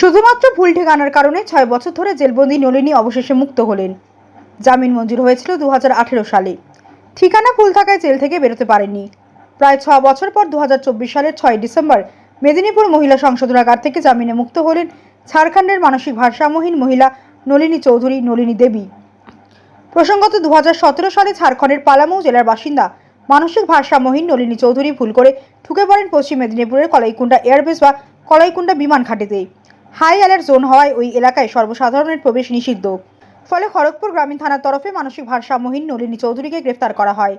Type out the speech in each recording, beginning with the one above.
শুধুমাত্র ভুল ঠিকানার কারণে ছয় বছর ধরে জেলবন্দি নলিনী অবশেষে মুক্ত হলেন। জামিন মঞ্জুর হয়েছিল দু হাজার আঠেরো সালে। ঠিকানা ভুল থাকায় জেল থেকে বেরোতে পারেননি। প্রায় ছ বছর পর দু হাজার চব্বিশ সালের ছয় ডিসেম্বর মেদিনীপুর মহিলা সংশোধনাগার থেকে জামিনে মুক্ত হলেন ঝাড়খণ্ডের মানসিক ভারসাম্যহীন মহিলা নলিনী চৌধুরী, নলিনী দেবী। প্রসঙ্গত দু হাজার সতেরো সালে ঝাড়খণ্ডের পালামৌ জেলার বাসিন্দা, মানসিক ভারসাম্যহীন নলিনী চৌধুরী ভুল করে ঢুকে পড়েন পশ্চিম মেদিনীপুরের কলাইকুণ্ডা এয়ারবেস বা কলাইকুণ্ডা বিমান ঘাটিতে। হাই অ্যালার্ট জোন হওয়ায় ওই এলাকায় সর্বসাধারণের প্রবেশ নিষিদ্ধ। ফলে খড়গপুর গ্রামীণ থানার তরফে মানসিক ভারসাম্যহীন নলিনী চৌধুরীকে গ্রেফতার করা হয়।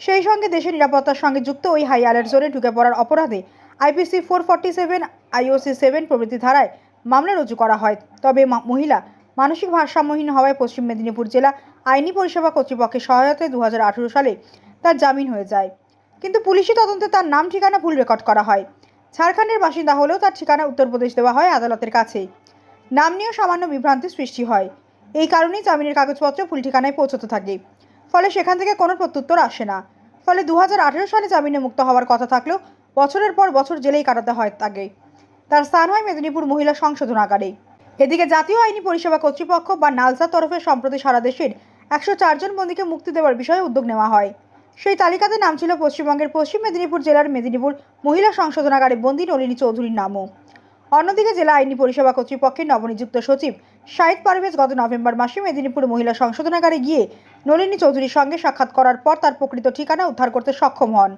সেই সঙ্গে দেশের নিরাপত্তার সঙ্গে যুক্ত ওই হাই অ্যালার্ট জোনে ঢুকে পড়ার অপরাধে IPC four forty seven, IOC seven প্রভৃতি ধারায় মামলা রুজু করা হয়। তবে মহিলা মানসিক ভারসাম্যহীন হওয়ায় পশ্চিম মেদিনীপুর জেলা আইনি পরিষেবা কর্তৃপক্ষের সহায়তায় দু হাজার আঠেরো সালে তার জামিন হয়ে যায়। কিন্তু পুলিশি তদন্তে তার নাম ঠিকানা ভুল রেকর্ড করা হয়। ঝাড়খণ্ডের বাসিন্দা হলেও তার ঠিকানা উত্তরপ্রদেশ দেওয়া হয় আদালতের কাছে নাম নিয়েও সামান্য বিভ্রান্তির সৃষ্টি হয়। এই কারণেই জামিনের কাগজপত্র ভুল ঠিকানায় পৌঁছতে থাকে। ফলে সেখান থেকে কোনো প্রত্যুত্তর আসে না। ফলে দু হাজার আঠারো সালে জামিনে মুক্ত হওয়ার কথা থাকলেও বছরের পর বছর জেলেই কাটাতে হয় তাকে। তার স্থান হয় মেদিনীপুর মহিলা সংশোধনাগারে এদিকে জাতীয় আইনি পরিষেবা কর্তৃপক্ষ বা নালসার তরফে সম্প্রতি সারা দেশের একশো চারজন বন্দীকে মুক্তি দেওয়ার বিষয়ে উদ্যোগ নেওয়া হয়। সেই তালিকাতে নাম ছিল পশ্চিমবঙ্গের পশ্চিম মেদিনীপুর জেলার মেদিনীপুর মহিলা সংশোধনাগারে বন্দী নলিনী চৌধুরীর নামও। অন্যদিকে জেলা আইনি পরিষেবা কর্তৃপক্ষের নবনিযুক্ত সচিব শাহিদ পারভেজ গত নভেম্বর মাসে মেদিনীপুর মহিলা সংশোধনাগারে গিয়ে নলিনী চৌধুরীর সঙ্গে সাক্ষাৎ করার পর তার প্রকৃত ঠিকানা উদ্ধার করতে সক্ষম হন।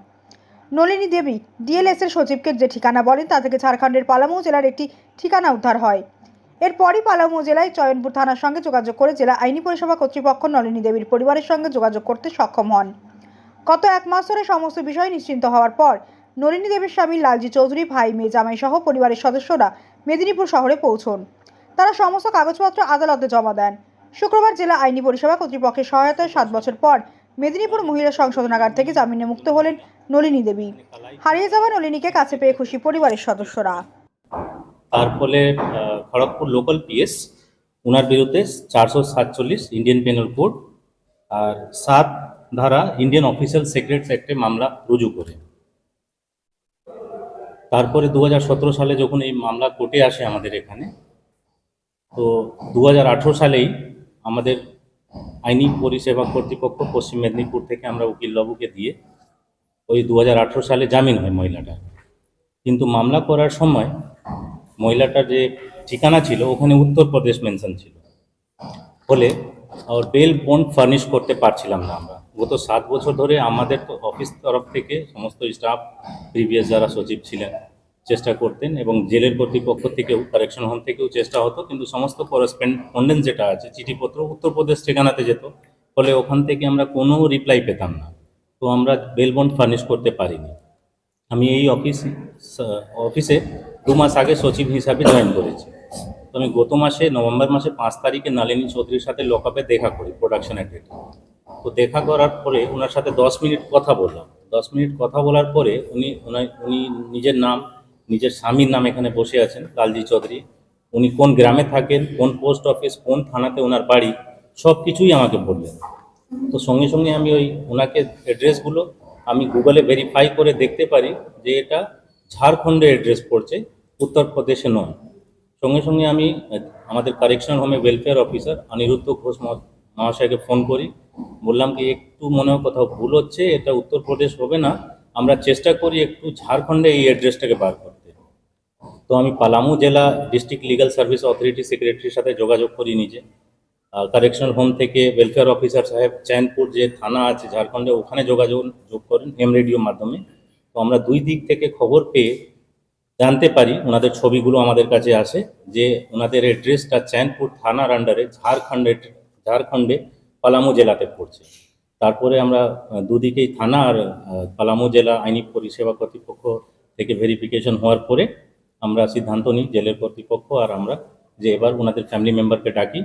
নলিনী দেবী ডিএলএস এর সচিবকে যে ঠিকানা বলেন তা থেকে ঝাড়খণ্ডের পালামৌ জেলার একটি ঠিকানা উদ্ধার হয়। এরপরই পালামৌ জেলায় চয়নপুর থানার সঙ্গে যোগাযোগ করে জেলা আইনি পরিষেবা কর্তৃপক্ষ নলিনী দেবীর পরিবারের সঙ্গে যোগাযোগ করতে সক্ষম হন। গত এক মাস ধরে সমস্ত বিষয় নিশ্চিন্ত হওয়ার পর নলিনী দেবীর স্বামী লালজি চৌধুরী, ভাই, মেয়ে, জামাই সহ পরিবারের সদস্যরা মেদিনীপুর শহরে পৌঁছন। তারা সমস্ত কাগজপত্র আদালতে জমা দেন। শুক্রবার জেলা আইনি পরিষেবা কর্তৃপক্ষের সহায়তায় সাত বছর পর মেদিনীপুর মহিলা সংশোধনাগার থেকে জামিনে মুক্ত হলেন নলিনী দেবী। হারিয়ে যাওয়া নলিনীকে কাছে পেয়ে খুশি পরিবারের সদস্যরা। তার ফলে খড়গপুর লোকাল পিএস ওনার বিরুদ্ধে চারশো সাতচল্লিশ ইন্ডিয়ান পেনাল কোড আর সাত ধারা ইন্ডিয়ান অফিসিয়াল সিক্রেটস অ্যাক্টে মামলা রুজু করে। তারপরে দু হাজার সতেরো সালে যখন এই মামলা কোর্টে আসে আমাদের এখানে, তো দু হাজার আঠেরো সালেই আমাদের আইনি পরিষেবা কর্তৃপক্ষ পশ্চিম মেদিনীপুর থেকে আমরা উকিল উকিলবাবুকে দিয়ে ওই দু হাজার আঠারো সালে জামিন হয় মহিলাটার। কিন্তু মামলা করার সময় মহিলাটার যে ঠিকানা ছিল, ওখানে উত্তরপ্রদেশ মেনশন ছিল। ফলে আর বেল বন্ড ফার্নিশ করতে পারছিলাম না আমরা। গত সাত বছর ধরে আমাদের তো অফিস তরফ থেকে সমস্ত স্টাফ প্রিভিয়াস যারা সচিব ছিলেন, চেষ্টা করতেন এবং জেলের কর্তৃপক্ষ থেকেও কারেকশন হোম থেকেও চেষ্টা হতো, কিন্তু সমস্ত করেসপন্ডেন্স যেটা আছে, চিঠিপত্র উত্তরপ্রদেশ ঠিকানাতে যেত, ফলে ওখান থেকে আমরা কোনো রিপ্লাই পেতাম না। তো আমরা বেল বন্ড ফার্নিশ করতে পারিনি। আমি এই অফিস অফিসে দু মাস আগে সচিব হিসাবে জয়েন করেছি। তো আমি গত মাসে নভেম্বর মাসে পাঁচ তারিখে নালিনী চৌধুরীর সাথে লকআপে দেখা করি প্রোডাকশন অ্যাডেটে তো দেখা করার পরে ওনার সাথে দশ মিনিট কথা বললাম। দশ মিনিট কথা বলার পরে উনি উনি নিজের নাম, নিজের স্বামীর নাম এখানে বসে আছেন লালজি চৌধুরী। উনি কোন গ্রামে থাকেন, কোন পোস্ট অফিস কোন থানাতে ওনার বাড়ি, সব কিছুই আমাকে বললেন। তো সঙ্গে সঙ্গে আমি ওই ওনাকে অ্যাড্রেসগুলো আমি গুগলে ভেরিফাই করে দেখতে পারি যে এটা ঝাড়খণ্ডের অ্যাড্রেস পড়ছে, উত্তরপ্রদেশে নয়। সঙ্গে সঙ্গে আমি, আমাদের কারেকশন হোমে ওয়েলফেয়ার অফিসার অনিরুদ্ধ ঘোষ মহ- মহাশয়কে ফোন করি। বললাম কি, একটু মনে হয় কোথাও ভুল হচ্ছে, এটা উত্তরপ্রদেশ হবে না। আমরা চেষ্টা করি একটু ঝাড়খণ্ডে এই অ্যাড্রেসটাকে বার করতে। তো আমি পালামু জেলা ডিস্ট্রিক্ট লিগাল সার্ভিস অথরিটি সেক্রেটারির সাথে যোগাযোগ করি নিজে। কারেকশনাল হোম থেকে ওয়েলফেয়ার অফিসার সাহেব চ্যানপুর যে থানা আছে ঝাড়খণ্ডে, ওখানে যোগাযোগ, যোগ করেন এম রেডিওর মাধ্যমে। তো আমরা দুই দিক থেকে খবর পেয়ে জানতে পারি, ওনাদের ছবিগুলো আমাদের কাছে আসে, যে ওনাদের অ্যাড্রেসটা চ্যানপুর থানার আন্ডারে ঝাড়খণ্ডের ঝাড়খণ্ডে পালামু জেলাতে পড়ছে। তারপরে আমরা দুদিকেই থানা আর পালামু জেলা আইনি পরিষেবা কর্তৃপক্ষ থেকে ভেরিফিকেশন হওয়ার পরে আমরা সিদ্ধান্ত নিই জেলের কর্তৃপক্ষ আর আমরা যে এবার ওনাদের ফ্যামিলি মেম্বারকে ডাকি।